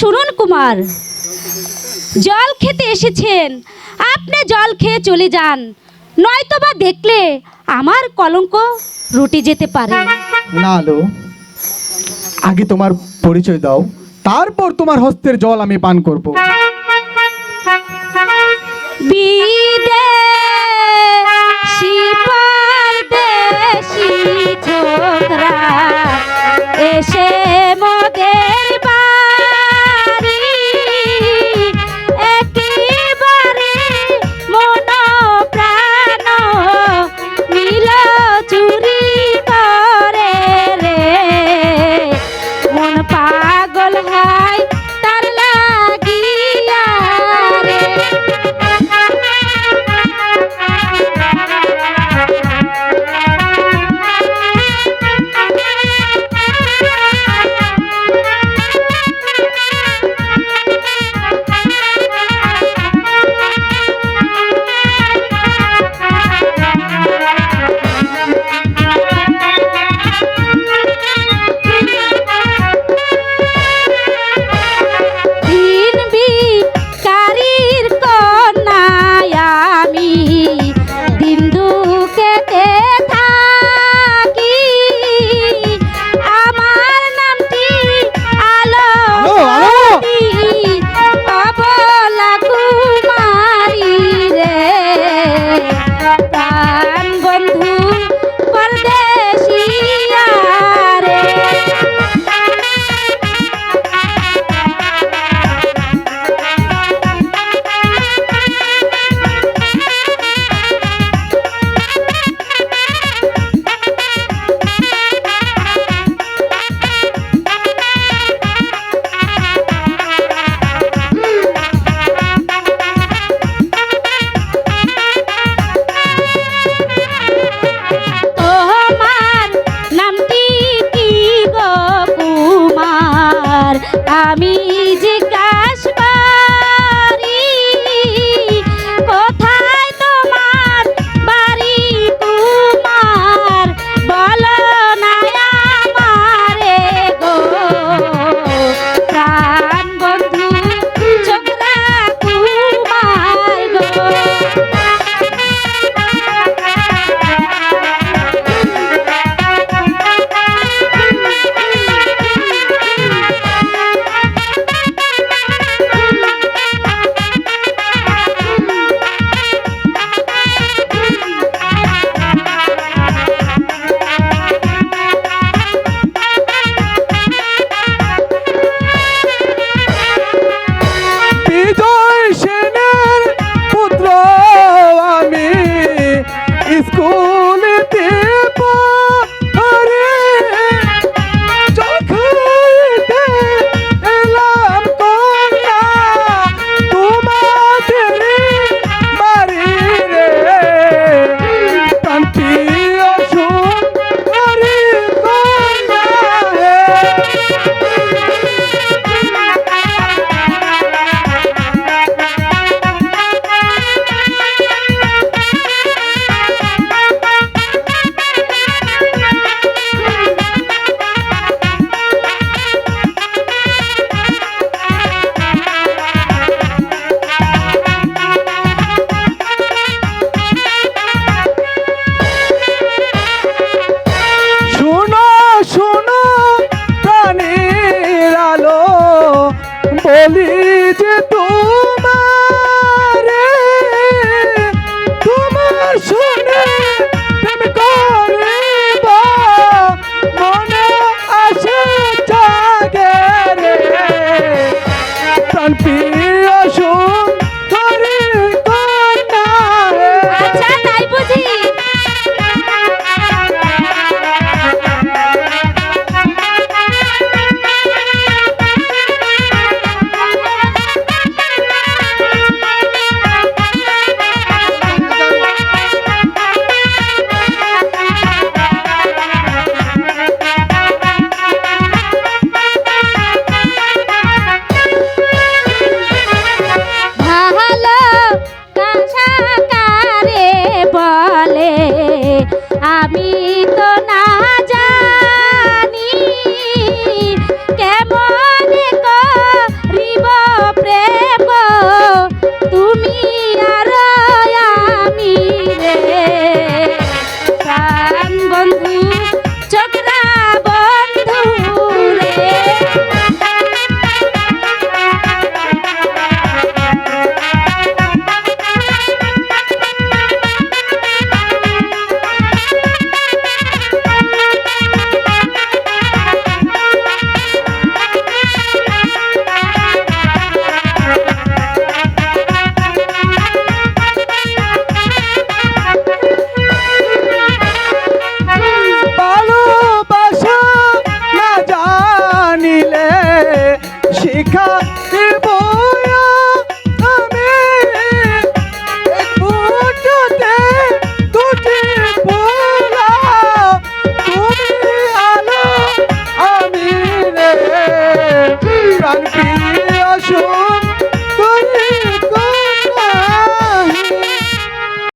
সুরন কুমার। জল খেতে এসেছেন। আপনি জল খেয়ে চলে যান। নয়তো বা দেখলে আমার কলঙ্ক রুটি যেতে পারে। না লো আগে তোমার পরিচয় দাও। তারপর তোমার হস্তের জল আমি পান করব। বিদে শিপার Thank you. বলি যে Mm-hmm. দিলে শিখা